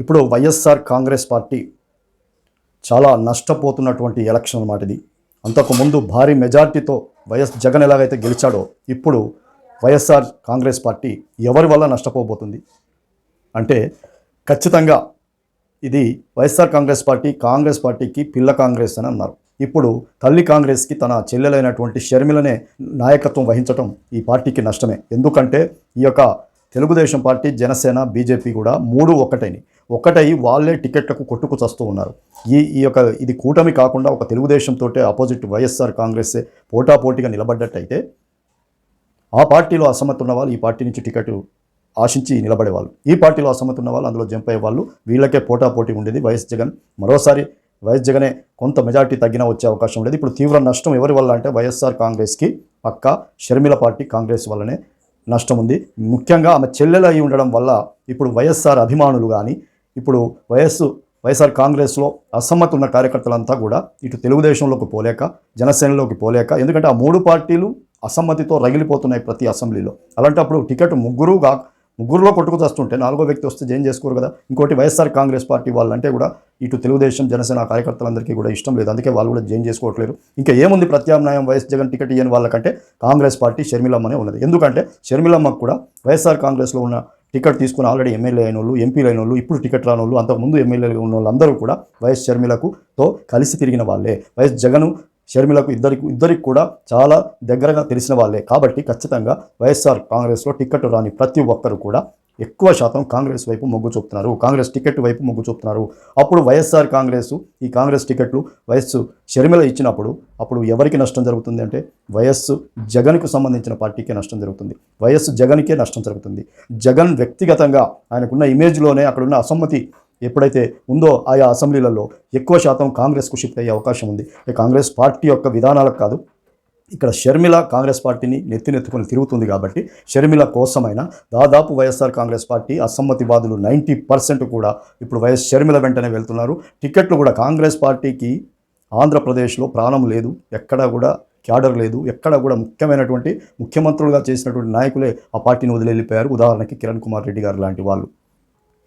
ఇప్పుడు వైఎస్ఆర్ కాంగ్రెస్ పార్టీ చాలా నష్టపోతున్నటువంటి ఎలక్షన్ అన్నమాట ఇది. అంతకుముందు భారీ మెజార్టీతో వైఎస్ జగన్ ఎలాగైతే గెలిచాడో ఇప్పుడు వైఎస్ఆర్ కాంగ్రెస్ పార్టీ ఎవరి వల్ల నష్టపోబోతుంది? అంటే ఖచ్చితంగా ఇది వైఎస్ఆర్ కాంగ్రెస్ పార్టీ కాంగ్రెస్ పార్టీకి పిల్ల కాంగ్రెస్ అని అన్నారు. ఇప్పుడు తల్లి కాంగ్రెస్కి తన చెల్లెలైనటువంటి షర్మిలనే నాయకత్వం వహించటం ఈ పార్టీకి నష్టమే. ఎందుకంటే ఈ యొక్క తెలుగుదేశం పార్టీ జనసేన బీజేపీ కూడా మూడు ఒకటైని ఒకటై వాళ్ళే టికెట్లకు కొట్టుకు చస్తూ ఉన్నారు. ఈ ఈ యొక్క ఇది కూటమి కాకుండా ఒక తెలుగుదేశంతో ఆపోజిట్ వైఎస్ఆర్ కాంగ్రెస్ పోటాపోటీగా నిలబడ్డట్టయితే ఆ పార్టీలో అసమ్మతి ఉన్న వాళ్ళు ఈ పార్టీ నుంచి టికెట్ ఆశించి నిలబడేవాళ్ళు. ఈ పార్టీలో అసమ్మతి ఉన్న వాళ్ళు అందులో జంప్ అయ్యే వాళ్ళు వీళ్ళకే పోటాపోటీ ఉండేది వైఎస్ జగన్. మరోసారి వైఎస్ జగనే కొంత మెజార్టీ తగ్గినా వచ్చే అవకాశం ఉండేది ఇప్పుడు తీవ్ర నష్టం ఎవరి వల్ల అంటే వైఎస్ఆర్ కాంగ్రెస్కి పక్క షర్మిల పార్టీ కాంగ్రెస్ వల్లనే నష్టం ఉంది. ముఖ్యంగా ఆమె చెల్లెలు అయి ఉండడం వల్ల ఇప్పుడు వైఎస్ఆర్ అభిమానులు కానీ ఇప్పుడు వయస్సు వైఎస్ఆర్ కాంగ్రెస్లో అసమ్మతి ఉన్న కార్యకర్తలంతా కూడా ఇటు తెలుగుదేశంలోకి పోలేక జనసేనలోకి పోలేక ఎందుకంటే ఆ మూడు పార్టీలు అసమ్మతితో రగిలిపోతున్నాయి ప్రతి అసెంబ్లీలో. అలాంటప్పుడు టికెట్ ముగ్గురు గా ముగ్గురులో కొట్టుకు వస్తుంటే నాలుగో వ్యక్తి వస్తే జైన్ చేసుకోరు కదా. ఇంకోటి వైఎస్ఆర్ కాంగ్రెస్ పార్టీ వాళ్ళంటే కూడా ఇటు తెలుగుదేశం జనసేన కార్యకర్తలందరికీ కూడా ఇష్టం లేదు. అందుకే వాళ్ళు కూడా జైన్ చేసుకోవట్లేరు. ఇంకా ఏముంది ప్రత్యామ్నాయం వైఎస్ జగన్ టికెట్ ఇయ్యని వాళ్ళకంటే కాంగ్రెస్ పార్టీ షర్మిలమ్మనే ఉన్నది. ఎందుకంటే షర్మిలమ్మకు కూడా వైఎస్ఆర్ కాంగ్రెస్లో ఉన్న టికెట్ తీసుకుని ఆల్రెడీ ఎమ్మెల్యే అయిన వాళ్ళు ఎంపీలు అయిన వాళ్ళు ఇప్పుడు టికెట్ రాని వాళ్ళు అంతకుముందు ఎమ్మెల్యేలుగా ఉన్న వాళ్ళందరూ కూడా వైఎస్ షర్మిలకు తో కలిసి తిరిగిన వాళ్ళే. వైఎస్ జగన్ షర్మిలకు ఇద్దరికి ఇద్దరికి కూడా చాలా దగ్గరగా తెలిసిన వాళ్ళే. కాబట్టి ఖచ్చితంగా వైఎస్ఆర్ కాంగ్రెస్లో టికెట్ రాని ప్రతి ఒక్కరు కూడా ఎక్కువ శాతం కాంగ్రెస్ వైపు మొగ్గు చూపుతున్నారు. కాంగ్రెస్ టికెట్ వైపు మొగ్గు చూపుతున్నారు. అప్పుడు వైఎస్ఆర్ కాంగ్రెస్ ఈ కాంగ్రెస్ టికెట్లు వయస్సు షర్మిల ఇచ్చినప్పుడు అప్పుడు ఎవరికి నష్టం జరుగుతుంది అంటే వయస్సు జగన్కు సంబంధించిన పార్టీకే నష్టం జరుగుతుంది. వయస్సు జగన్కే నష్టం జరుగుతుంది. జగన్ వ్యక్తిగతంగా ఆయనకున్న ఇమేజ్లోనే అక్కడున్న అసమ్మతి ఎప్పుడైతే ఉందో ఆయా అసెంబ్లీలలో ఎక్కువ శాతం కాంగ్రెస్కు షిఫ్ట్ అయ్యే అవకాశం ఉంది. ఈ కాంగ్రెస్ పార్టీ యొక్క విధానాలకు కాదు ఇక్కడ షర్మిల కాంగ్రెస్ పార్టీని నెత్తినెత్తుకొని తిరుగుతుంది కాబట్టి షర్మిల కోసమైనా దాదాపు వైఎస్ఆర్ కాంగ్రెస్ పార్టీ అసమ్మతివాదులు నైంటీ పర్సెంట్ కూడా ఇప్పుడు వైఎస్ షర్మిల వెంటనే వెళ్తున్నారు. టికెట్లు కూడా కాంగ్రెస్ పార్టీకి ఆంధ్రప్రదేశ్లో ప్రాణం లేదు ఎక్కడా కూడా క్యాడర్ లేదు ఎక్కడ కూడా ముఖ్యమైనటువంటి ముఖ్యమంత్రులుగా చేసినటువంటి నాయకులే ఆ పార్టీని వదిలి వెళ్ళిపోయారు ఉదాహరణకి కిరణ్ కుమార్ రెడ్డి గారు లాంటి వాళ్ళు.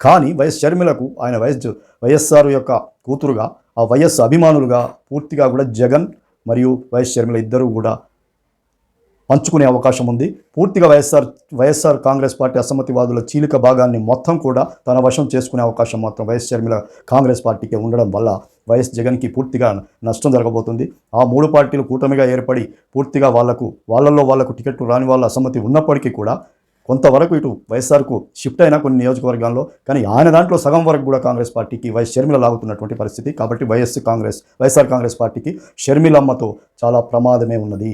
కానీ వైఎస్ షర్మిలకు ఆయన వైఎస్ వైఎస్ఆర్ యొక్క కూతురుగా ఆ వైఎస్ అభిమానులుగా పూర్తిగా కూడా జగన్ మరియు వైఎస్ షర్మిల ఇద్దరూ కూడా పంచుకునే అవకాశం ఉంది. పూర్తిగా వైఎస్ఆర్ వైఎస్ఆర్ కాంగ్రెస్ పార్టీ అసమ్మతివాదుల చీలిక భాగాన్ని మొత్తం కూడా తన వశం చేసుకునే అవకాశం మాత్రం వైఎస్ షర్మిల కాంగ్రెస్ పార్టీకి ఉండడం వల్ల వైఎస్ జగన్కి పూర్తిగా నష్టం జరగబోతుంది. ఆ మూడు పార్టీలు కూటమిగా ఏర్పడి పూర్తిగా వాళ్ళకు వాళ్ళల్లో వాళ్ళకు టికెట్లు రాని వాళ్ళ అసమ్మతి ఉన్నప్పటికీ కూడా కొంతవరకు ఇటు వైఎస్ఆర్కు షిఫ్ట్ అయినా కొన్ని నియోజకవర్గాల్లో కానీ ఆయన దాంట్లో సగం వరకు కూడా కాంగ్రెస్ పార్టీకి వైఎస్ షర్మిల లాగుతున్నటువంటి పరిస్థితి. కాబట్టి వైఎస్ కాంగ్రెస్ వైఎస్ఆర్ కాంగ్రెస్ పార్టీకి షర్మిలమ్మతో చాలా ప్రమాదమే ఉన్నది.